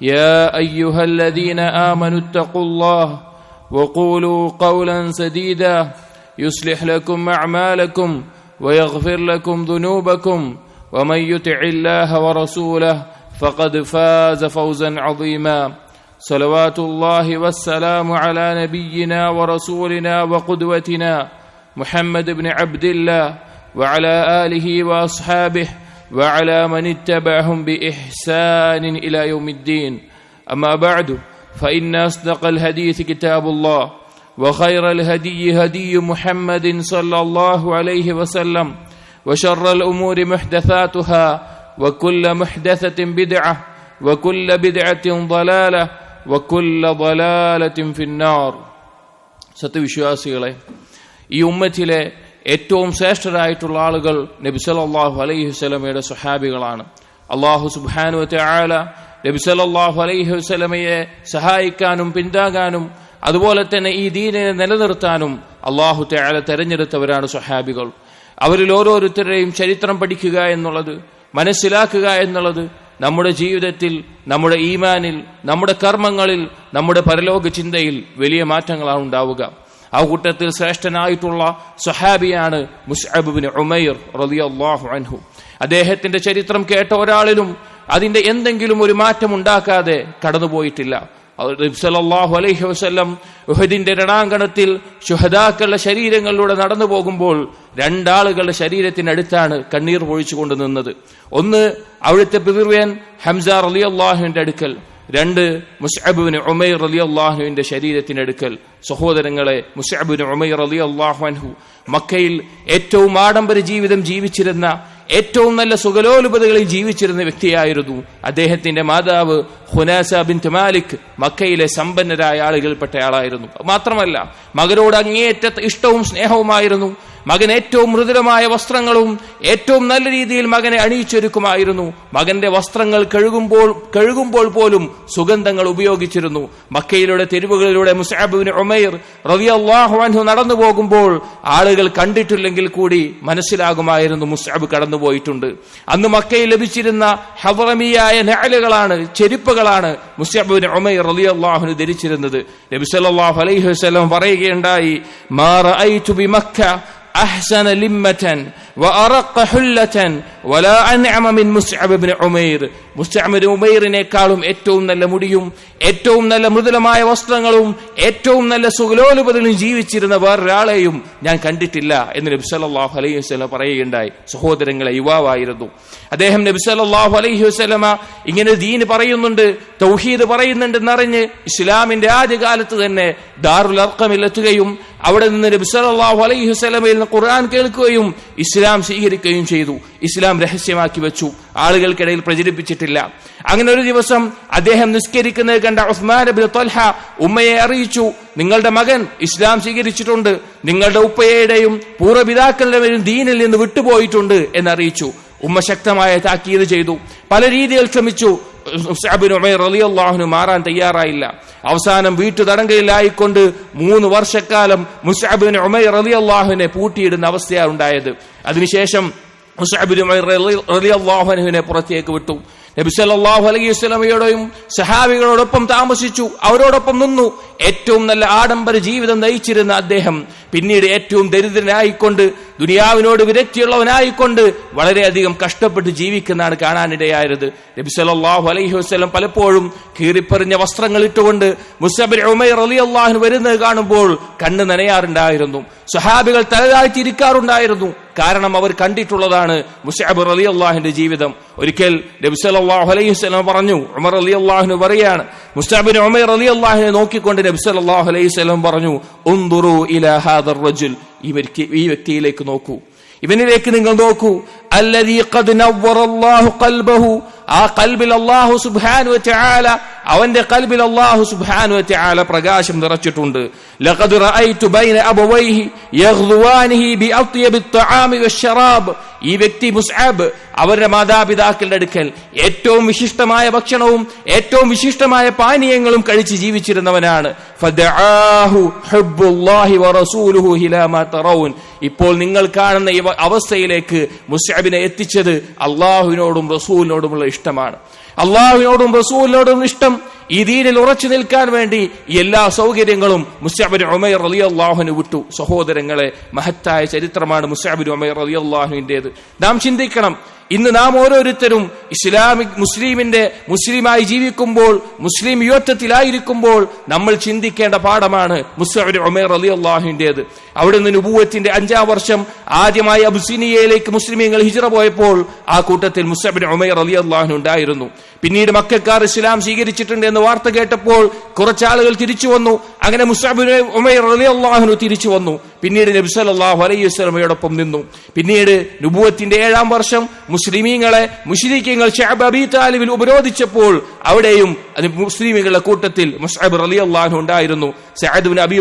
يا أيها الذين آمنوا اتقوا الله وقولوا قولا سديدا يصلح لكم أعمالكم ويغفر لكم ذنوبكم ومن يطع الله ورسوله فقد فاز فوزا عظيما صلوات الله والسلام على نبينا ورسولنا وقدوتنا محمد بن عبد الله وعلى آله وأصحابه وعلى من اتبعهم باحسان الى يوم الدين اما بعد فان اصدق الحديث كتاب الله وخير الهدي هدي محمد صلى الله عليه وسلم وشر الامور محدثاتها وكل محدثه بدعه وكل بدعه ضلاله وكل ضلاله في النار സത്യവിശ്വാസികളെ ഈ ഉമ്മത്തിലെ ഏറ്റവും ശ്രേഷ്ഠരായിട്ടുള്ള ആളുകൾ നബി സല്ലല്ലാഹു അലൈഹി വസ്ലമയുടെ സുഹാബികളാണ് അള്ളാഹു സുബാനു ആല നബി സല്ലല്ലാഹു അലൈഹി വസ്ലമയെ സഹായിക്കാനും പിന്താകാനും അതുപോലെ തന്നെ ഈ ദീനിനെ നിലനിർത്താനും അള്ളാഹു തആല തെരഞ്ഞെടുത്തവരാണ് സുഹാബികൾ അവരിൽ ഓരോരുത്തരുടെയും ചരിത്രം പഠിക്കുക എന്നുള്ളത് മനസ്സിലാക്കുക എന്നുള്ളത് നമ്മുടെ ജീവിതത്തിൽ നമ്മുടെ ഈമാനിൽ നമ്മുടെ കർമ്മങ്ങളിൽ നമ്മുടെ പരലോക ചിന്തയിൽ വലിയ മാറ്റങ്ങളാണ് ഉണ്ടാവുക. ആ കൂട്ടത്തിൽ ശ്രേഷ്ഠനായിട്ടുള്ള സഹാബിയാണ് മുസ്അബുബിൻ ഉമൈർ റളിയല്ലാഹു അൻഹു. അദ്ദേഹത്തിന്റെ ചരിത്രം കേട്ട ഒരാളിലും അതിന്റെ എന്തെങ്കിലും ഒരു മാറ്റം ഉണ്ടാക്കാതെ കടന്നുപോയിട്ടില്ല. സല്ലല്ലാഹു അലൈഹി വസല്ലം ഉഹദിന്റെ രണാങ്കണത്തിൽ ശുഹദാക്കളുടെ ശരീരങ്ങളിലൂടെ നടന്നു പോകുമ്പോൾ രണ്ടാളുകളുടെ ശരീരത്തിനടുത്താണ് കണ്ണീർ പൊഴിച്ചുകൊണ്ട് നിന്നത്. ഒന്ന് അവിടുത്തെ പിതൃവ്യൻ ഹംസ അള്ളാഹുവിന്റെ അടുക്കൽ. രണ്ട് മുസ്അബിന് ഉമൈർ അലി അള്ളാഹുവിന്റെ ശരീരത്തിനടുക്കൽ. സഹോദരങ്ങളെ മുസ്അബിന് ഉമൈർ അലി അള്ളാഹു മക്കയിൽ ഏറ്റവും ആഡംബര ജീവിതം ജീവിച്ചിരുന്ന ഏറ്റവും നല്ല സുഖലോലുപതകളിൽ ജീവിച്ചിരുന്ന വ്യക്തിയായിരുന്നു അദ്ദേഹത്തിന്റെ മാതാവ് ഹുനാസ ബിൻ മാലിക്. മക്കയിലെ സമ്പന്നരായ ആളുകൾപ്പെട്ടയാളായിരുന്നു മാത്രമല്ല മകനോട് അങ്ങേയറ്റ ഇഷ്ടവും സ്നേഹവുമായിരുന്നു. മകൻ ഏറ്റവും മൃദുലമായ വസ്ത്രങ്ങളും ഏറ്റവും നല്ല രീതിയിൽ മകനെ അണിയിച്ചൊരുക്കുമായിരുന്നു. മകന്റെ വസ്ത്രങ്ങൾ കഴുകുമ്പോൾ കഴുകുമ്പോൾ പോലും സുഗന്ധങ്ങൾ ഉപയോഗിച്ചിരുന്നു. മക്കയിലൂടെ തെരുവുകളിലൂടെ മുസാബിന് ഉമൈർ റവിയാഹു അൻഹു നടന്നു പോകുമ്പോൾ ആളുകൾ കണ്ടിട്ടില്ലെങ്കിൽ കൂടി മനസ്സിലാകുമായിരുന്നു മുസാബ് കടന്നുപോയിട്ടുണ്ട്. അന്ന് മക്കയിൽ ലഭിച്ചിരുന്ന ഹവറമിയായ നാലുകളാണ് ചെരുപ്പുകളാണ് മുസാബിന് ഉമൈർ റലിയാഹുന് ധരിച്ചിരുന്നത്. നബി സല്ലല്ലാഹു അലൈഹി വസല്ലം പറയുകയുണ്ടായി أحسن لمة وأرق حلة ഉമൈറിനേക്കാളും ഏറ്റവും നല്ല മുടിയും ഏറ്റവും നല്ല മൃദുലമായ വസ്ത്രങ്ങളും ഏറ്റവും നല്ല സുഖലോലുപതിലും ജീവിച്ചിരുന്ന വേറൊരാളെയും ഞാൻ കണ്ടിട്ടില്ല എന്ന് നബിസ്വല്ലാഹു അലൈഹി വസ്ലം പറയുകയുണ്ടായി. സഹോദരങ്ങളെ യുവാവായിരുന്നു. അദ്ദേഹം നബിസ്വല്ലാഹു അലൈഹി വസ്ലമ ഇങ്ങനെ ദീന് പറയുന്നുണ്ട് തൗഹീദ് പറയുന്നുണ്ടെന്നറിഞ്ഞ് ഇസ്ലാമിന്റെ ആദ്യകാലത്ത് തന്നെ ദാറുൽ അർക്കമില്ലെത്തുകയും അവിടെ നിന്ന് നബിസ്വല്ലാഹു അലൈഹി വസ്ലമയിൽ നിന്ന് ഖുർആൻ കേൾക്കുകയും ഇസ്ലാം സ്വീകരിക്കുകയും ചെയ്തു. ഇസ്ലാം രഹസ്യമാക്കി വെച്ചു. ആളുകൾക്കിടയിൽ പ്രചരിപ്പിച്ചിട്ടില്ല. അങ്ങനെ ഒരു ദിവസം അദ്ദേഹം നിസ്കരിക്കുന്നത് കണ്ട ഉസ്മാൻ അബി തൊൽഹ ഉമ്മയെ അറിയിച്ചു. നിങ്ങളുടെ മകൻ ഇസ്ലാം സ്വീകരിച്ചിട്ടുണ്ട്. നിങ്ങളുടെ ഉപ്പയുടെയും പൂർവപിതാക്കളുടെയും ദീനിൽ നിന്ന് വിട്ടുപോയിട്ടുണ്ട് എന്നറിയിച്ചു. ഉമ്മ ശക്തമായ താക്കീത് ചെയ്തു. പല രീതിയിൽ ശ്രമിച്ചു. റളിയല്ലാഹുവിന് മാറാൻ തയ്യാറായില്ല. അവസാനം വീട്ടു തടങ്കയിലായിക്കൊണ്ട് മൂന്ന് വർഷക്കാലം മുസ്അബിൻ ഉമൈർ റളിയല്ലാഹുവിനെ പൂട്ടിയിടുന്ന അവസ്ഥയാണ് ഉണ്ടായത്. അതിനുശേഷം റളിയല്ലാഹുവിനെ പുറത്തേക്ക് വിട്ടു. നബി സല്ലാഹു അലൈഹി സ്വലമയോടെയും സഹാബികളോടൊപ്പം താമസിച്ചു. അവരോടൊപ്പം നിന്നു. ഏറ്റവും നല്ല ആഡംബര ജീവിതം നയിച്ചിരുന്ന അദ്ദേഹം പിന്നീട് ഏറ്റവും ദരിദ്രനായിക്കൊണ്ട് ദുനിയാവിനോട് വിരക്തിയുള്ളവനായിക്കൊണ്ട് വളരെയധികം കഷ്ടപ്പെട്ട് ജീവിക്കുന്നതാണ് കാണാനിടയായത്. നബി സല്ലല്ലാഹു അലൈഹി വസല്ലം പലപ്പോഴും കീറിപ്പറിഞ്ഞ വസ്ത്രങ്ങൾ ഇട്ടുകൊണ്ട് മുസബിൻ ഉമൈർ അള്ളാഹു വരുന്നത് കാണുമ്പോൾ കണ്ണ് നനയാറുണ്ടായിരുന്നു. സ്വഹാബികൾ തലതാഴ്ത്തിയിരിക്കാറുണ്ടായിരുന്നു. കാരണം അവർ കണ്ടിട്ടുള്ളതാണ് മുസാബുർ അലി അള്ളാഹിന്റെ ജീവിതം. ഒരിക്കൽ നബി സല്ലല്ലാഹു അലൈഹി വസല്ലം പറഞ്ഞു ഉമർ അലി അള്ളാഹിന് പറയാണ് മുസ്താബിൻ ഉമർ അലി അള്ളാഹിനെ നോക്കിക്കൊണ്ട് നബി സല്ലല്ലാഹു അലൈഹി വസല്ലം പറഞ്ഞു റജുൽ. ഈ വ്യക്തി ഈ വ്യക്തിയിലേക്ക് നോക്കൂ. ഇവനിലേക്ക് നിങ്ങൾ നോക്കൂ. അല്ലദീ ഖദ് നവ്വറല്ലാഹു ഖൽബഹു. ആ കൽബിൽ അല്ലാഹു സുബ്ഹാനഹു വ അവന്റെ കൽബിൽ അള്ളാഹു സുബ്ഹാനഹു വ തആല പ്രകാശം നിറച്ചിട്ടുണ്ട്. ലഖദ് റഅയ്തു ബൈന ഈ വ്യക്തി മുസ്അബ് അവരുടെ മാതാപിതാക്കളുടെ അടുക്കൽ ഏറ്റവും വിശിഷ്ടമായ ഭക്ഷണവും ഏറ്റവും വിശിഷ്ടമായ പാനീയങ്ങളും കഴിച്ച് ജീവിച്ചിരുന്നവനാണ്. ഇപ്പോൾ നിങ്ങൾ കാണുന്ന ഈ അവസ്ഥയിലേക്ക് മുസ്അബിനെ എത്തിച്ചത് അള്ളാഹുവിനോടും റസൂലിനോടുമുള്ള ഇഷ്ടമാണ്. അള്ളാഹുവിനോടും റസൂലിനോടും ഇഷ്ടം ഈ ദീനിൽ ഉറച്ചു നിൽക്കാൻ വേണ്ടി എല്ലാ സൗകര്യങ്ങളും മുസ്താബിൻ ഉമൈർ അലി അള്ളാഹുന് വിട്ടു. സഹോദരങ്ങളെ മഹത്തായ ചരിത്രമാണ് മുസ്താബിൻ ഉമൈർ അലി അള്ളാഹുവിന്റെത് നാം ചിന്തിക്കണം ഇന്ന് നാം ഓരോരുത്തരും ഇസ്ലാമിക് മുസ്ലിമിന്റെ മുസ്ലിമായി ജീവിക്കുമ്പോൾ മുസ്ലിം യുവത്വത്തിലായിരിക്കുമ്പോൾ നമ്മൾ ചിന്തിക്കേണ്ട പാഠമാണ് മുസ്ലിം ഒമേർ അലി അള്ളാഹുവിന്റേത് നിന്ന് നുബൂവത്തിന്റെ അഞ്ചാം വർഷം ആദ്യമായി അബുസിനിയയിലേക്ക് മുസ്ലിമീങ്ങൾ ഹിജറ പോയപ്പോൾ ആ കൂട്ടത്തിൽ മുസ്ലിം ഉമേർ അലി അള്ളാഹു ഉണ്ടായിരുന്നു. പിന്നീട് മക്കാർ ഇസ്ലാം സ്വീകരിച്ചിട്ടുണ്ട് എന്ന് വാർത്ത കേട്ടപ്പോൾ കുറച്ചാളുകൾ തിരിച്ചു വന്നു. അങ്ങനെ മുസ്ലിം ഉമേർ അലി അള്ളാഹുനു തിരിച്ചു വന്നു. പിന്നീട് നബി സല്ലല്ലാഹു അലൈഹി വസല്ലമയോടൊപ്പം നിന്നു. പിന്നീട് നുബുവത്തിന്റെ ഏഴാം വർഷം മുസ്ലിമീങ്ങളെ മുഷ്രിക്കീങ്ങൾ ഷഅബ് അബി താലിബിൽ ഉപരോധിച്ചപ്പോൾ അവിടെയും മുസ്ലിമീങ്ങളുടെ കൂട്ടത്തിൽ മുസ്അബ് അള്ളാഹു ഉണ്ടായിരുന്നു. ബിൻ അബി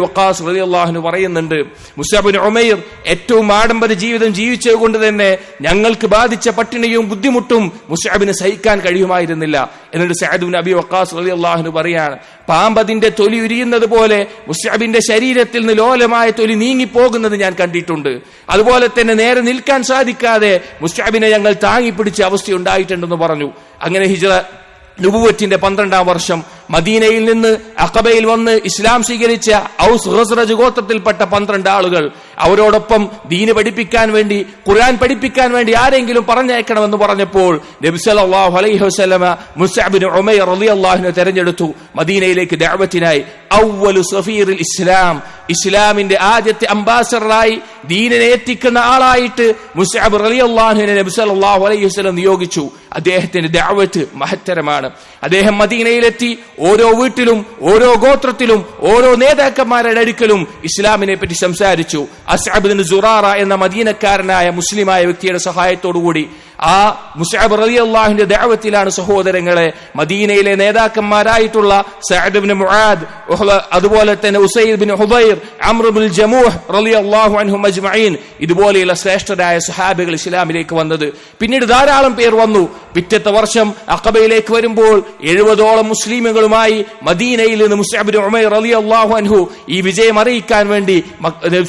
അലി അള്ളാഹു പറയുന്നുണ്ട് മുസ്അബ് ബിൻ ഉമൈർ ഏറ്റവും ആഡംബര ജീവിതം ജീവിച്ചത് കൊണ്ട് തന്നെ ഞങ്ങൾക്ക് ബാധിച്ച പട്ടിണിയും ബുദ്ധിമുട്ടും മുസാബിന് സഹിക്കാൻ കഴിയുമായിരുന്നില്ല. എന്നിട്ട് സഹദുബിൻ അബി വക്കാസ് അലി അള്ളാഹുന് പറയാണ് പാമ്പതിന്റെ തൊലി ഉരിയുന്നത് പോലെ മുസ്അബിന്റെ ശരീരത്തിൽ നിന്ന് ലോലമായ തൊലി നീങ്ങിപ്പോകുന്നത് ഞാൻ കണ്ടിട്ടുണ്ട്. അതുപോലെ തന്നെ നേരെ നിൽക്കാൻ സാധിക്കാതെ മുസ്അബിനെ ഞങ്ങൾ താങ്ങിപ്പിടിച്ച അവസ്ഥയുണ്ടായിട്ടുണ്ടെന്ന് പറഞ്ഞു. അങ്ങനെ ഹിജറ നുബുവറ്റിന്റെ പന്ത്രണ്ടാം വർഷം മദീനയിൽ നിന്ന് അക്കബയിൽ വന്ന് ഇസ്ലാം സ്വീകരിച്ച ഔസ് ഹസ്രജ് ഗോത്രത്തിൽപ്പെട്ട പന്ത്രണ്ട് ആളുകൾ അവരോടൊപ്പം ദീന് പഠിപ്പിക്കാൻ വേണ്ടി ഖുർആൻ പഠിപ്പിക്കാൻ വേണ്ടി ആരെങ്കിലും പറഞ്ഞയക്കണമെന്ന് പറഞ്ഞപ്പോൾ അലൈഹി തെരഞ്ഞെടുത്തു മദീനയിലേക്ക് ദേവത്തിനായി ഔവലു സഫീറിൽ ഇസ്ലാം. ഇസ്ലാമിന്റെ ആദ്യത്തെ അംബാസഡറായി ദീനിനെ എത്തിക്കുന്ന ആളായിട്ട് മുസാബ് അലി സല്ലല്ലാഹു അലൈഹി നിയോഗിച്ചു. അദ്ദേഹത്തിന്റെ ദഅവത്ത് മഹത്തരമാണ്. അദ്ദേഹം മദീനയിലെത്തി ഓരോ വീട്ടിലും ഓരോ ഗോത്രത്തിലും ഓരോ നേതാക്കന്മാരുടെ അടുക്കലും ഇസ്ലാമിനെ പറ്റി സംസാരിച്ചു. അസ്അബിൻ സുറാറ എന്ന മദീനക്കാരനായ മുസ്ലിമായ വ്യക്തിയുടെ സഹായത്തോടുകൂടി ആ മുസാബ് റലി അള്ളാഹുവിന്റെ ദേവത്തിലാണ് സഹോദരങ്ങളെ മദീനയിലെ നേതാക്കന്മാരായിട്ടുള്ള സഅദ് ഇബ്നു മുആദ് അതുപോലെ തന്നെ Usaid bin Hubair Amr Jamuh Jamuh റളിയല്ലാഹു അൻഹും ഇതുപോലെയുള്ള ശ്രേഷ്ഠരായ സഹാബികൾ ഇസ്ലാമിലേക്ക് വന്നത്. പിന്നീട് ധാരാളം പേർ വന്നു. പിറ്റത്തെ വർഷം അക്കബയിലേക്ക് വരുമ്പോൾ എഴുപതോളം മുസ്ലിമുകളുമായി മദീനയിൽ നിന്ന് മുസാബിൻ ഉമൈർ റളിയല്ലാഹു അൻഹു ഈ വിജയം അറിയിക്കാൻ വേണ്ടി നബി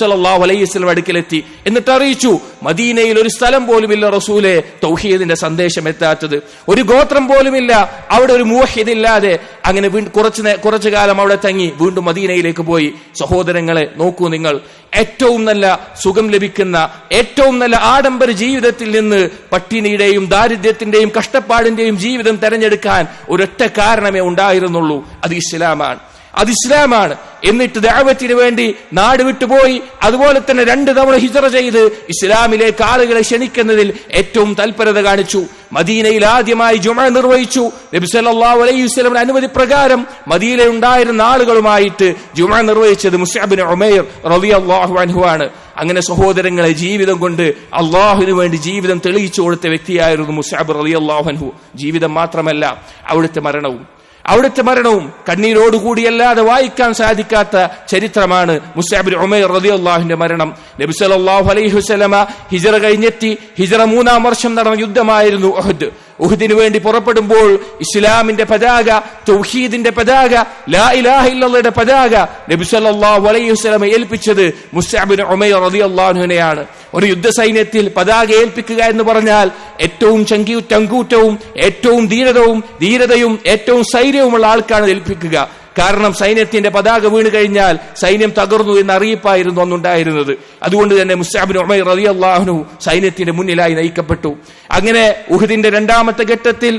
സല്ലല്ലാഹു അലൈഹി വസല്ലം അടുക്കലെത്തി. എന്നിട്ട് അറിയിച്ചു മദീനയിൽ ഒരു സ്ഥലം പോലുമില്ല റസൂലെ തൗഹീദിന്റെ സന്ദേശം എത്താത്തത്. ഒരു ഗോത്രം പോലുമില്ല അവിടെ ഒരു മൂഹിദില്ലാതെ അങ്ങനെ കുറച്ച് കുറച്ചു കാലം അവിടെ തങ്ങി വീണ്ടും മദീനയിലേക്ക് പോയി. സഹോദരങ്ങളെ നോക്കൂ നിങ്ങൾ. ഏറ്റവും നല്ല സുഖം ലഭിക്കുന്ന ഏറ്റവും നല്ല ആഡംബര ജീവിതത്തിൽ നിന്ന് പട്ടിണിയുടെയും ദാരിദ്ര്യത്തിന്റെയും കഷ്ടപ്പാടിന്റെയും ജീവിതം തെരഞ്ഞെടുക്കാൻ ഒരൊറ്റ കാരണമേ ഉണ്ടായിരുന്നുള്ളൂ. അത് ഇസ്ലാമാണ്. അത് ഇസ്ലാമാണ്. എന്നിട്ട് ദാവത്തിന് വേണ്ടി നാട് വിട്ടുപോയി. അതുപോലെ തന്നെ രണ്ട് തവണ ഹിജറ ചെയ്ത് ഇസ്ലാമിലേക്ക് ആളുകളെ ക്ഷണിക്കുന്നതിൽ ഏറ്റവും തൽപരത കാണിച്ചു. മദീനയിൽ ആദ്യമായി ജുമ നിർവഹിച്ചു. നബി സല്ലല്ലാഹു അലൈഹി അനുമതി പ്രകാരം മദീനയിൽ ഉണ്ടായിരുന്ന ആളുകളുമായിട്ട് ജുമ നിർവഹിച്ചത് മുസ്അബിൻ ഉമൈർ റളിയല്ലാഹു അൻഹു ആണ്. അങ്ങനെ സഹോദരങ്ങളെ ജീവിതം കൊണ്ട് അള്ളാഹുവിന് വേണ്ടി ജീവിതം തെളിയിച്ചു കൊടുത്ത വ്യക്തിയായിരുന്നു മുസ്അബ് റളിയല്ലാഹു അൻഹു. ജീവിതം മാത്രമല്ല അവിടുത്തെ മരണവും. അവിടുത്തെ മരണവും കണ്ണീരോടുകൂടിയല്ലാതെ വായിക്കാൻ സാധിക്കാത്ത ചരിത്രമാണ് മുസ്താബിൻ റതി അള്ളാഹുവിന്റെ മരണം. നബി സല്ലല്ലാഹു അലൈഹി വസല്ലമ ഹിജറ കഴിഞ്ഞെത്തി. ഹിജറ മൂന്നാം വർഷം നടന്ന യുദ്ധമായിരുന്നു ഉഹദ്. ഉഹദിനു വേണ്ടി പുറപ്പെടുമ്പോൾ ഇസ്ലാമിന്റെ പതാക തൗഹീദിന്റെ പതാക ലാ ഇലാഹ പതാക നബി സല്ലല്ലാഹു അലൈഹി ഏൽപ്പിച്ചത് മുസ്അബിൻ ഉമൈർ റളിയല്ലാഹുവിനെയാണ് ഒരു യുദ്ധസൈന്യത്തിൽ പതാക ഏൽപ്പിക്കുക എന്ന് പറഞ്ഞാൽ ഏറ്റവും ചങ്കി ചങ്കൂറ്റവും ഏറ്റവും ധീരതവും ധീരതയും ഏറ്റവും സൈര്യവുമുള്ള ആൾക്കാണ് ഏൽപ്പിക്കുക. കാരണം സൈന്യത്തിന്റെ പതാക വീണ് കഴിഞ്ഞാൽ സൈന്യം തകർന്നു എന്ന അറിയിപ്പായിരുന്നു അന്നുണ്ടായിരുന്നത്. അതുകൊണ്ട് തന്നെ മുസ്താബിൻ ഉമൈർ റതി അള്ളാഹുനു സൈന്യത്തിന്റെ മുന്നിലായി നയിക്കപ്പെട്ടു. അങ്ങനെ ഉഹദിന്റെ രണ്ടാമത്തെ ഘട്ടത്തിൽ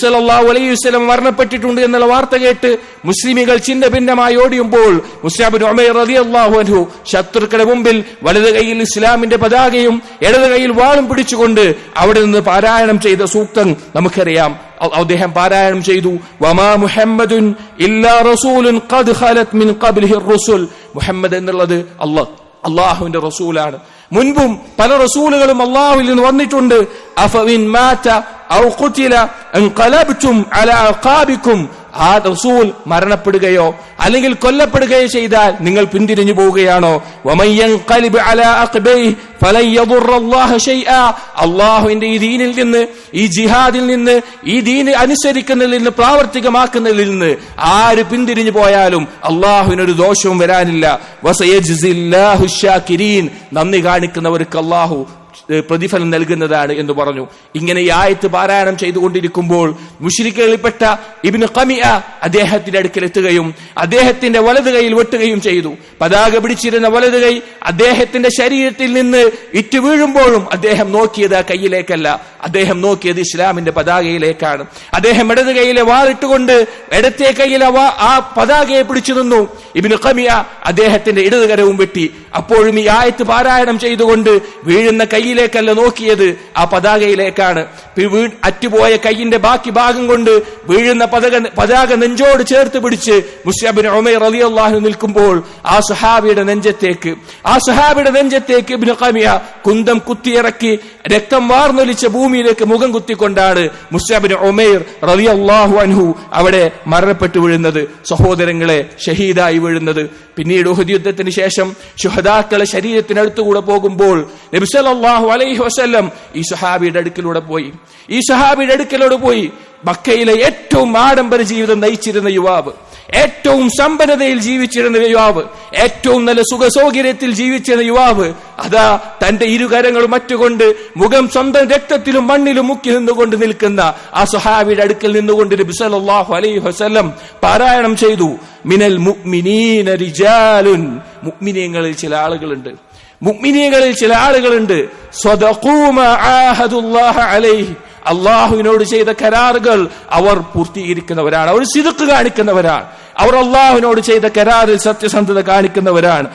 സല്ലല്ലാഹു അലൈഹി വസല്ലം മരണപ്പെട്ടിട്ടുണ്ട് എന്നുള്ള വാർത്ത കേട്ട് മുസ്ലിമികൾ ചിന്ന ഭിന്നമായി ഓടിയുമ്പോൾ മുസ്താബിൻ ഉമൈർ റതി അള്ളാഹുനു ശത്രുക്കളുടെ മുമ്പിൽ വലത് കൈയിൽ ഇസ്ലാമിന്റെ പതാകയും ഇടത് കൈയിൽ വാളും പിടിച്ചുകൊണ്ട് അവിടെ നിന്ന് പാരായണം ചെയ്ത സൂക്തം നമുക്കറിയാം. അദ്ദേഹം പാരായണം ചെയ്തു. വമാ മുഹമ്മദുൻ ഇല്ലാ റസൂലുൻ ഖദ് ഖലത് മിൻ ഖബ്ലിഹി റസൂൽ. മുഹമ്മദ് എന്നുള്ളത് അല്ലാഹ് അള്ളാഹുവിന്റെ റസൂലാണ്. മുൻപും പല റസൂലുകളും അള്ളാഹുവിൽ നിന്ന് വന്നിട്ടുണ്ട്. അഫവിൻ മാറ്റ ഔ ഖുതില അൻഖലബ്തും അലാ അഖാബിക്കും ആ റസൂൽ മരണപ്പെടുകയോ അല്ലെങ്കിൽ കൊല്ലപ്പെടുകയോ ചെയ്താൽ നിങ്ങൾ പിന്തിരിഞ്ഞു പോവുകയാണോ? അള്ളാഹുവിന്റെ ഈ ദീനിൽ നിന്ന് ഈ ജിഹാദിൽ നിന്ന് ഈ ദീന് അനുസരിക്കുന്നതിൽ നിന്ന് പ്രാവർത്തികമാക്കുന്നതിൽ നിന്ന് ആര് പിന്തിരിഞ്ഞു പോയാലും അള്ളാഹുവിനൊരു ദോഷവും വരാനില്ല. നന്ദി കാണിക്കുന്നവർക്ക് അള്ളാഹു പ്രതിഫലം നൽകുന്നതാണ് എന്ന് പറഞ്ഞു. ഇങ്ങനെ ഈ ആയത്ത് പാരായണം ചെയ്തുകൊണ്ടിരിക്കുമ്പോൾ മുഷിരിക്കളിൽപ്പെട്ട ഇബിന് കമിയ അദ്ദേഹത്തിന്റെ അടുക്കൽ എത്തുകയും അദ്ദേഹത്തിന്റെ വലത് കൈയിൽ വെട്ടുകയും ചെയ്തു. പതാക പിടിച്ചിരുന്ന വലത് കൈ അദ്ദേഹത്തിന്റെ ശരീരത്തിൽ നിന്ന് ഇറ്റു വീഴുമ്പോഴും അദ്ദേഹം നോക്കിയത് ആ കൈയിലേക്കല്ല. അദ്ദേഹം നോക്കിയത് ഇസ്ലാമിന്റെ പതാകയിലേക്കാണ്. അദ്ദേഹം ഇടത് കൈയിലെ വാറിട്ടുകൊണ്ട് ഇടത്തെ കൈയിലെ വാ- ആ പതാകയെ പിടിച്ചു നിന്നു. ഇബിന് കമിയ അദ്ദേഹത്തിന്റെ ഇടതുകരവും വെട്ടി. അപ്പോഴും ഈ ആയത്ത് പാരായണം ചെയ്തുകൊണ്ട് വീഴുന്ന കൈയിലേക്കല്ല നോക്കിയത്. ആ പതാകയിലേക്കാണ്. അറ്റുപോയ കൈയിന്റെ ബാക്കി ഭാഗം കൊണ്ട് വീഴുന്ന പതാക പതാക നെഞ്ചോട് ചേർത്ത് പിടിച്ച് മുസ്യാബിൻ ഉമൈർ റളിയല്ലാഹു നിൽക്കുമ്പോൾ ആ സുഹാബിയുടെ നെഞ്ചത്തേക്ക് ആ സുഹാബിയുടെ നെഞ്ചത്തേക്ക് ഇബ്നു ഖമിയ കുന്തം കുത്തിയിറക്കി രക്തം വാർന്നൊലിച്ച ഭൂമിയിലേക്ക് മുഖം കുത്തിക്കൊണ്ടാണ് മുസ്യാബിൻ ഉമൈർ റളിയല്ലാഹു അൻഹു അവിടെ മരണപ്പെട്ടു വീഴുന്നത്. സഹോദരങ്ങളെ ഷഹീദായി വീഴുന്നത്. പിന്നീട് യുദ്ധത്തിന് ശേഷം ശുഹദാക്കളെ ശരീരത്തിനടുത്തുകൂടെ പോകുമ്പോൾ നബി സല്ലല്ലാഹു അലൈഹി വസ്ല്ലം ഈ സഹാബിയുടെ അടുക്കിലൂടെ പോയി. ഈ സഹാബിയുടെ അടുക്കിലൂടെ പോയി. മക്കയിലെ ഏറ്റവും ആഡംബര ജീവിതം നയിച്ചിരുന്ന യുവാവ് ഏറ്റവും സമ്പന്നതയിൽ ജീവിച്ചിരുന്ന യുവാവ് ഏറ്റവും നല്ല സുഖസൗകര്യത്തിൽ ജീവിച്ചിരുന്ന യുവാവ് അതാ തന്റെ ഇരുകരങ്ങളും മറ്റുകൊണ്ട് മുഖം സ്വന്തം രക്തത്തിലും മണ്ണിലും മുക്കി നിന്നുകൊണ്ട് നിൽക്കുന്ന ആ സുഹാബിയുടെ അടുക്കൽ നിന്നുകൊണ്ട് നബി സല്ലല്ലാഹു അലൈഹി വസല്ലം പാരായണം ചെയ്തു. മിനൽ മുഅ്മിനീന റിജാലുൻ. ചില ആളുകളുണ്ട്. മുഅ്മിനീങ്ങളിൽ ചില ആളുകളുണ്ട്. അള്ളാഹുവിനോട് ചെയ്ത കരാറുകൾ അവർ പൂർത്തീകരിക്കുന്നവരാണ്. അവർ സിതുക്ക് കാണിക്കുന്നവരാണ്. അവർ അള്ളാഹുവിനോട് ചെയ്ത കരാറിൽ സത്യസന്ധത കാണിക്കുന്നവരാണ്.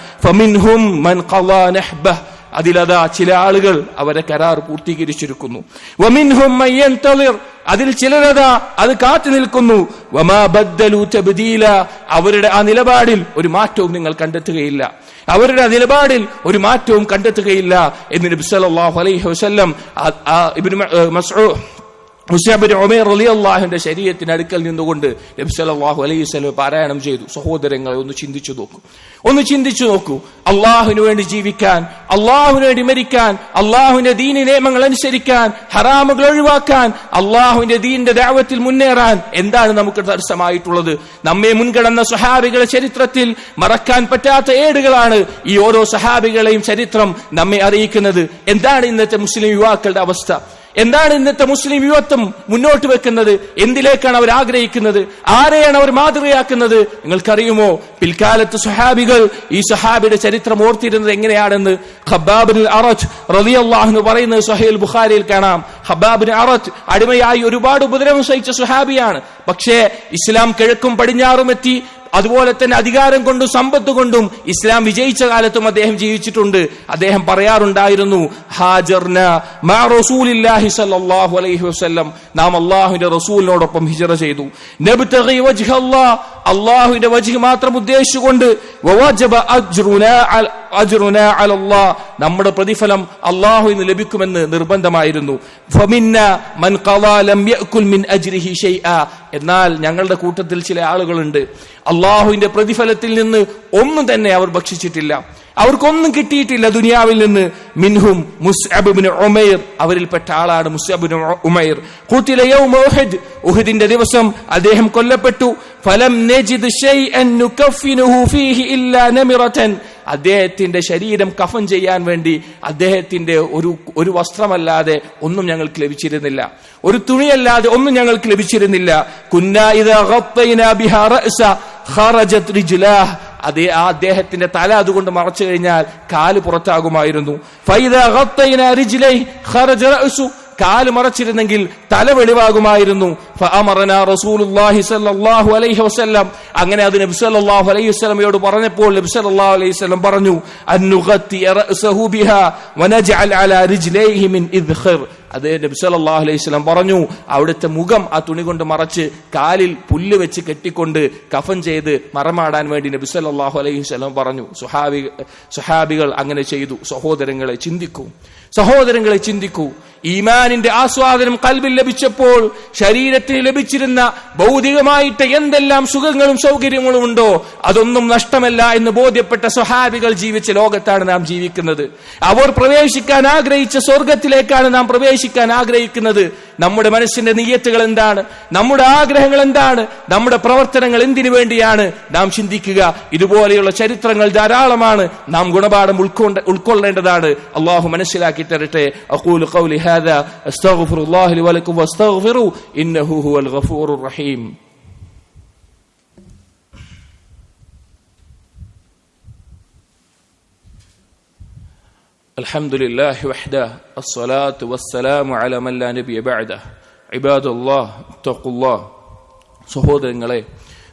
അതിലതാ ചില ആളുകൾ അവരെ കരാർ പൂർത്തീകരിച്ചിരിക്കുന്നു. അതിൽ ചിലരതാ അത് കാത്തു നിൽക്കുന്നു. അവരുടെ ആ നിലപാടിൽ ഒരു മാറ്റവും നിങ്ങൾ കണ്ടെത്തുകയില്ല. അവരുടെ നിലപാടിൽ ഒരു മാറ്റവും കണ്ടെത്തുകയില്ല എന്ന് നബി അലൈഹി വസല്ലം ഇബ്നു റളിയല്ലാഹുവിന്റെ ശരീരത്തിന് അടുക്കൽ നിന്നുകൊണ്ട് നബി സല്ലല്ലാഹു അലൈഹി പാരായണം ചെയ്തു. സഹോദരങ്ങളെ ഒന്ന് ചിന്തിച്ചു നോക്കൂ. ഒന്ന് ചിന്തിച്ചു നോക്കൂ. അള്ളാഹുവിന് വേണ്ടി ജീവിക്കാൻ അള്ളാഹുവിന് വേണ്ടി മരിക്കാൻ അള്ളാഹുവിന്റെ ദീനി നിയമങ്ങൾ അനുസരിക്കാൻ ഹറാമുകൾ ഒഴിവാക്കാൻ അള്ളാഹുവിന്റെ ദീനിന്റെ ദാവത്തിൽ മുന്നേറാൻ എന്താണ് നമുക്ക് തടസ്സമായിട്ടുള്ളത്? നമ്മെ മുൻകടന്ന സഹാബികളെ ചരിത്രത്തിൽ മറക്കാൻ പറ്റാത്ത ഏടുകളാണ് ഈ ഓരോ സഹാബികളെയും ചരിത്രം നമ്മെ അറിയിക്കുന്നത്. എന്താണ് ഇന്നത്തെ മുസ്ലിം യുവാക്കളുടെ അവസ്ഥ? എന്താണ് ഇന്നത്തെ മുസ്ലിം യുവത്വം മുന്നോട്ട് വെക്കുന്നത്? എന്തിലേക്കാണ് അവർ ആഗ്രഹിക്കുന്നത്? ആരെയാണ് അവർ മാതൃകയാക്കുന്നത്? നിങ്ങൾക്കറിയുമോ? പിൽക്കാലത്ത് സുഹാബികൾ ഈ സുഹാബിയുടെ ചരിത്രം ഓർത്തിരുന്നത് എങ്ങനെയാണെന്ന്? ഖബാബിൻ അറജ് റളിയല്ലാഹു പറയുന്നത് സഹീൽ ബുഖാരിയിൽ കാണാം. ഹബാബിൻ അറച്ച് അടിമയായി ഒരുപാട് ഉപദ്രവം സഹിച്ച സുഹാബിയാണ് പക്ഷേ ഇസ്ലാം കിഴക്കും പടിഞ്ഞാറും എത്തി. അതുപോലെ തന്നെ അധികാരം കൊണ്ടും സമ്പത്ത് കൊണ്ടും ഇസ്ലാം വിജയിച്ച കാലത്തും അദ്ദേഹം ജീവിച്ചിട്ടുണ്ട്. അദ്ദേഹം പറയാറുണ്ടായിരുന്നു ഹാജർന സല്ലല്ലാഹു അലൈഹി വസല്ലം. നാം അള്ളാഹുവിന്റെ റസൂലിനോടൊപ്പം ഹിജറ ചെയ്തു. അള്ളാഹുവിന്റെ വജി മാത്രം ഉദ്ദേശിച്ചുകൊണ്ട് നമ്മുടെ പ്രതിഫലം അള്ളാഹുവിന് ലഭിക്കുമെന്ന് നിർബന്ധമായിരുന്നു. എന്നാൽ ഞങ്ങളുടെ കൂട്ടത്തിൽ ചില ആളുകളുണ്ട്. അള്ളാഹുവിന്റെ പ്രതിഫലത്തിൽ നിന്ന് ഒന്നും തന്നെ അവർ ഭക്ഷിച്ചിട്ടില്ല. അവർക്കൊന്നും കിട്ടിയിട്ടില്ല ദുനിയാവിൽ നിന്ന്. മിൻഹും മുസ്അബിന് ഉമൈർ. അവരിൽപ്പെട്ട ആളാണ് മുസ്അബിന് ഉമൈർ. കൂട്ടിലെ ഉഹദിന്റെ ദിവസം അദ്ദേഹം കൊല്ലപ്പെട്ടു. ഫലം അദ്ദേഹത്തിന്റെ ശരീരം കഫൻ ചെയ്യാൻ വേണ്ടി അദ്ദേഹത്തിന്റെ ഒരു ഒരു വസ്ത്രമല്ലാതെ ഒന്നും ഞങ്ങൾക്ക് ലഭിച്ചിരുന്നില്ല. ഒരു തുണിയല്ലാതെ ഒന്നും ഞങ്ങൾക്ക് ലഭിച്ചിരുന്നില്ല. അതേ ആ അദ്ദേഹത്തിന്റെ തല അതുകൊണ്ട് മറച്ചു കഴിഞ്ഞാൽ കാൽ പുറത്താകുമായിരുന്നു. കാൽ മറച്ചിരുന്നെങ്കിൽ തല വെളിവാകുമായിരുന്നു. അങ്ങനെ അത് നബി സല്ലല്ലാഹു അലൈഹി വസല്ലമയോട് പറഞ്ഞപ്പോൾ നബി സല്ലല്ലാഹു അലൈഹി വസല്ലം പറഞ്ഞു ബിഹാ അതേ നബി സല്ലല്ലാഹു അലൈഹി വസല്ലം പറഞ്ഞു അവിടുത്തെ മുഖം ആ തുണി കൊണ്ട് മറച്ച് കാലിൽ പുല്ല് വെച്ച് കെട്ടിക്കൊണ്ട് കഫൻ ചെയ്ത് മറമാടാൻ വേണ്ടി നബി സല്ലല്ലാഹു അലൈഹി വസല്ലം പറഞ്ഞു. സുഹാബി സുഹാബികൾ അങ്ങനെ ചെയ്തു. സഹോദരങ്ങളെ ചിന്തിക്കൂ. സഹോദരങ്ങളെ ചിന്തിക്കൂ. ഈമാനിന്റെ ആസ്വാദനം കൽബിൽ ലഭിച്ചപ്പോൾ ശരീരത്തിന് ലഭിച്ചിരുന്ന ഭൗതികമായിട്ട് എന്തെല്ലാം സുഖങ്ങളും സൗകര്യങ്ങളും ഉണ്ടോ അതൊന്നും നഷ്ടമല്ല എന്ന് ബോധ്യപ്പെട്ട സ്വഹാബികൾ ജീവിച്ച ലോകത്താണ് നാം ജീവിക്കുന്നത്. അവർ പ്രവേശിക്കാൻ ആഗ്രഹിച്ച സ്വർഗത്തിലേക്കാണ് നാം പ്രവേശിക്കാൻ ആഗ്രഹിക്കുന്നത്. നമ്മുടെ മനസ്സിന്റെ നീയത്തുകൾ എന്താണ്? നമ്മുടെ ആഗ്രഹങ്ങൾ എന്താണ്? നമ്മുടെ പ്രവർത്തനങ്ങൾ എന്തിനു വേണ്ടിയാണ്? നാം ചിന്തിക്കുക. ഇതുപോലെയുള്ള ചരിത്രങ്ങൾ ധാരാളമാണ്. നാം ഗുണപാഠം ഉൾക്കൊണ്ട ഉൾക്കൊള്ളേണ്ടതാണ്. അള്ളാഹു മനസ്സിലാക്കി തരട്ടെ. അഖൂലു റഹീം. الحمد لله وحده الصلاة والسلام على من لا نبي بعده عباد الله اتقوا الله സഹോദരങ്ങളെ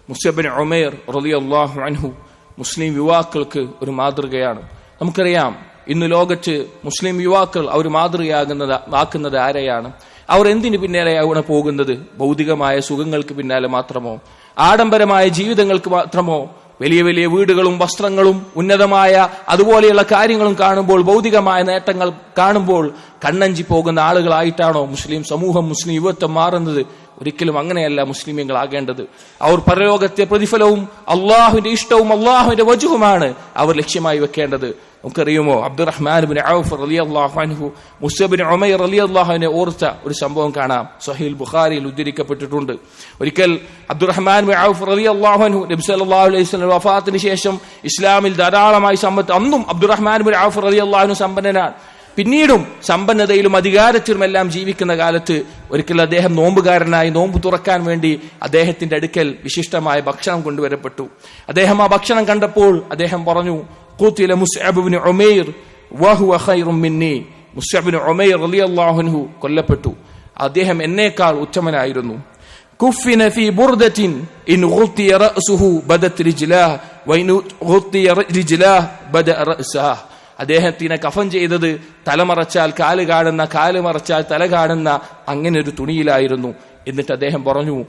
മുസ്യബിൻ ഉമേർ റളിയല്ലാഹു അൻഹു മുസ്ലിം യുവാക്കൾക്ക് ഒരു മാതൃകയാണ് നമുക്കറിയാം ഇന്ന് ലോകത്ത് മുസ്ലിം യുവാക്കൾ അവർ മാതൃകയാകുന്നത് ആക്കുന്നത് ആരെയാണ് അവർ എന്തിനു പിന്നാലെയാണ് പോകുന്നത് ഭൗതികമായ സുഖങ്ങൾക്ക് പിന്നാലെ മാത്രമോ ആഡംബരമായ ജീവിതങ്ങൾക്ക് മാത്രമോ വലിയ വലിയ വീടുകളും വസ്ത്രങ്ങളും ഉന്നതമായ അതുപോലെയുള്ള കാര്യങ്ങളും കാണുമ്പോൾ ഭൗതികമായ നേട്ടങ്ങൾ കാണുമ്പോൾ കണ്ണഞ്ചി പോകുന്ന ആളുകളായിട്ടാണോ മുസ്ലിം സമൂഹം മുസ്ലിം യുവത്വം മാറുന്നത്? ഒരിക്കലും അങ്ങനെയല്ല മുസ്ലിമീങ്ങളാകേണ്ടത് അവർ പരലോകത്തെ പ്രതിഫലവും അള്ളാഹുവിന്റെ ഇഷ്ടവും അള്ളാഹുവിന്റെ വജുവുമാണ് അവർ ലക്ഷ്യമായി വെക്കേണ്ടത്. നമുക്കറിയുമോ? അബ്ദുറഹ്മാൻ ഔഫ് റലി അള്ളാഹു മുസബിൻ ഒമൈർ അലി അള്ളാഹുവിനെ ഓർത്ത ഒരു സംഭവം കാണാം. സഹീൽ ബുഖാരിയിൽ ഉദ്ധരിക്കപ്പെട്ടിട്ടുണ്ട്. ഒരിക്കൽ അബ്ദുറഹ്മാൻ ഔഫ് റലി അള്ളാഹു നബി സല്ലല്ലാഹു അലൈഹി വസല്ലം വഫാത്തിന് ശേഷം ഇസ്ലാമിൽ ധാരാളമായി സമ്പത്ത് അന്നും അബ്ദുറഹ്മാൻ ബിൻ ഔഫ് റലി അള്ളാഹുനു സമ്പന്നനാണ്. പിന്നീടും സമ്പന്നതയിലും അധികാരത്തിലും എല്ലാം ജീവിക്കുന്ന കാലത്ത് ഒരിക്കൽ അദ്ദേഹം നോമ്പുകാരനായി നോമ്പ് തുറക്കാൻ വേണ്ടി അദ്ദേഹത്തിന്റെ അടുക്കൽ വിശിഷ്ടമായ ഭക്ഷണം കൊണ്ടുവരപ്പെട്ടു. അദ്ദേഹം ആ ഭക്ഷണം കണ്ടപ്പോൾ അദ്ദേഹം പറഞ്ഞു കൂത്തിലെ മുസ്അബിന് ഒമേർ വഹു അഖൈറും മിന്നി മുസ്അബിന് ഒമേർ റളിയല്ലാഹു അൻഹു കൊല്ലപ്പെട്ടു അദ്ദേഹം എന്നേക്കാൾ ഉത്തമനായിരുന്നു كفن في بردة إن غطي رأسه بدت رجلاه وإن غطي رجلاه بدأ رأسه അദ്ദേഹത്തിനെ കഫൻ ചെയ്തത് തലമറച്ചാൽ കാല് കാണുന്ന കാല് മറച്ചാൽ തല കാണുന്ന അങ്ങനെ ഒരു തുണിയിലായിരുന്നു എന്നിട്ട് അദ്ദേഹം പറഞ്ഞു.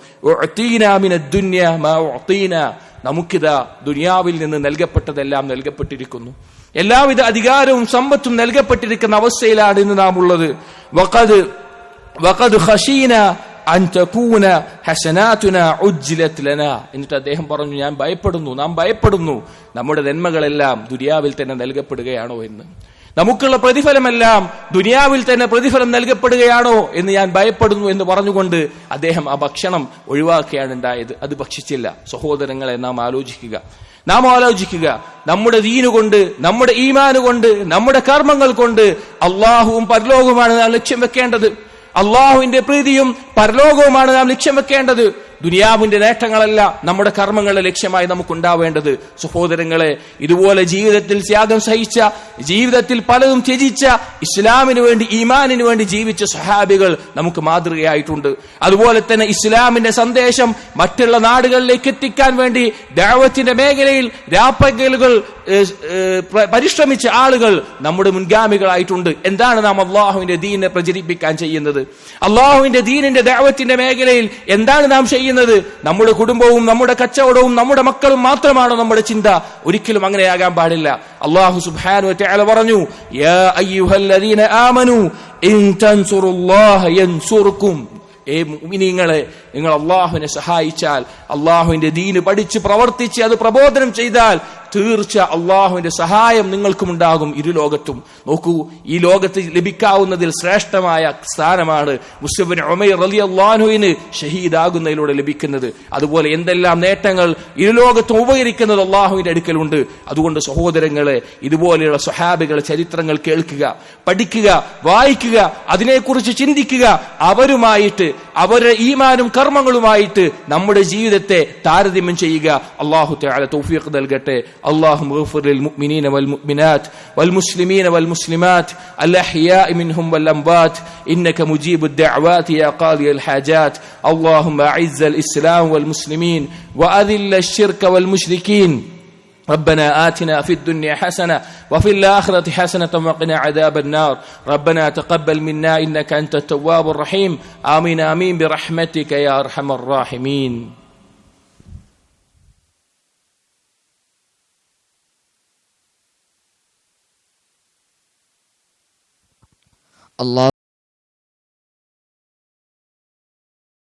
നമുക്കിതാ ദുനിയാവിൽ നിന്ന് നൽകപ്പെട്ടതെല്ലാം നൽകപ്പെട്ടിരിക്കുന്നു. എല്ലാവിധ അധികാരവും സമ്പത്തും നൽകപ്പെട്ടിരിക്കുന്ന അവസ്ഥയിലാണ് ഇന്ന് നാം ഉള്ളത്. വഖദ് എന്നിട്ട് അദ്ദേഹം പറഞ്ഞു ഞാൻ ഭയപ്പെടുന്നു നാം ഭയപ്പെടുന്നു. നമ്മുടെ നന്മകളെല്ലാം ദുനിയാവിൽ തന്നെ നൽകപ്പെടുകയാണോ എന്ന്. നമുക്കുള്ള പ്രതിഫലമെല്ലാം ദുനിയാവിൽ തന്നെ പ്രതിഫലം നൽകപ്പെടുകയാണോ എന്ന് ഞാൻ ഭയപ്പെടുന്നു എന്ന് പറഞ്ഞുകൊണ്ട് അദ്ദേഹം ആ ഭക്ഷണം ഒഴിവാക്കുകയാണ് ഉണ്ടായത്. അത് ഭക്ഷിച്ചില്ല. സഹോദരങ്ങളെ നാം ആലോചിക്കുക. നാം ആലോചിക്കുക. നമ്മുടെ ദീനുകൊണ്ട് നമ്മുടെ ഈമാന് കൊണ്ട് നമ്മുടെ കർമ്മങ്ങൾ കൊണ്ട് അള്ളാഹുവും പരലോകവുമാണ് നാം ലക്ഷ്യം വെക്കേണ്ടത്. അള്ളാഹുവിന്റെ പ്രീതിയും പരലോകവുമാണ് നാം ലക്ഷ്യം വെക്കേണ്ടത്. ദുനിയാവിന്റെ നേട്ടങ്ങളല്ല നമ്മുടെ കർമ്മങ്ങളെ ലക്ഷ്യമായി നമുക്കുണ്ടാവേണ്ടത്. സഹോദരങ്ങളെ ഇതുപോലെ ജീവിതത്തിൽ ത്യാഗം സഹിച്ച ജീവിതത്തിൽ പലതും ത്യജിച്ച ഇസ്ലാമിന് വേണ്ടി ഈമാനിന് വേണ്ടി ജീവിച്ച സഹാബികൾ നമുക്ക് മാതൃകയായിട്ടുണ്ട്. അതുപോലെ തന്നെ ഇസ്ലാമിന്റെ സന്ദേശം മറ്റുള്ള നാടുകളിലേക്ക് എത്തിക്കാൻ വേണ്ടി ദാവത്തിന്റെ മേഖലയിൽ രാപ്പകലുകൾ പരിശ്രമിച്ച ആളുകൾ നമ്മുടെ മുൻഗാമികളായിട്ടുണ്ട്. എന്താണ് നാം അള്ളാഹുവിന്റെ ദീനെ പ്രചരിപ്പിക്കാൻ ചെയ്യുന്നത്? അള്ളാഹുവിന്റെ ദീനിന്റെ ദാവത്തിന്റെ മേഖലയിൽ എന്താണ് നാം ചെയ്യുന്നത് നമ്മുടെ കുടുംബവും നമ്മുടെ കച്ചവടവും നമ്മുടെ മക്കളും മാത്രമാണ് നമ്മുടെ ചിന്ത? ഒരിക്കലും അങ്ങനെയാകാൻ പാടില്ല. അള്ളാഹു സുബാനു പറഞ്ഞു ഏ മുഅ്മിനീങ്ങളെ നിങ്ങൾ അള്ളാഹുവിനെ സഹായിച്ചാൽ അള്ളാഹുവിന്റെ ദീന് പഠിച്ച് പ്രവർത്തിച്ച് അത് പ്രബോധനം ചെയ്താൽ തീർച്ച അള്ളാഹുവിന്റെ സഹായം നിങ്ങൾക്കും ഉണ്ടാകും ഇരുലോകത്തും നോക്കൂ ഈ ലോകത്ത് ലഭിക്കാവുന്നതിൽ ശ്രേഷ്ഠമായ സ്ഥാനമാണ് മുസ്ലിബിൻ ഉമൈർ റലി അള്ളാഹുവിന് ഷഹീദാകുന്നതിലൂടെ ലഭിക്കുന്നത്. അതുപോലെ എന്തെല്ലാം നേട്ടങ്ങൾ ഇരു ലോകത്തും ഉപകരിക്കുന്നത് അള്ളാഹുവിന്റെ അടുക്കലുണ്ട്. അതുകൊണ്ട് സഹോദരങ്ങളെ ഇതുപോലെയുള്ള സ്വഹാബികളെ ചരിത്രങ്ങൾ കേൾക്കുക പഠിക്കുക വായിക്കുക അതിനെക്കുറിച്ച് ചിന്തിക്കുക. അവരുമായിട്ട് അവരുടെ ഈമാനും കർമ്മങ്ങളുമായിട്ട് നമ്മുടെ ജീവിതത്തെ താരതമ്യം ചെയ്യുക. അള്ളാഹു തൗഫീഖ് നൽകട്ടെ. اللهم اغفر للمؤمنين والمؤمنات والمسلمين والمسلمات الأحياء منهم والأموات إنك مجيب الدعوات يا قاضي الحاجات اللهم أعز الإسلام والمسلمين وأذل الشرك والمشركين ربنا آتنا في الدنيا حسنة وفي الآخرة حسنة وقنا عذاب النار ربنا تقبل منا إنك أنت التواب الرحيم آمين آمين برحمتك يا أرحم الراحمين അള്ളാഹു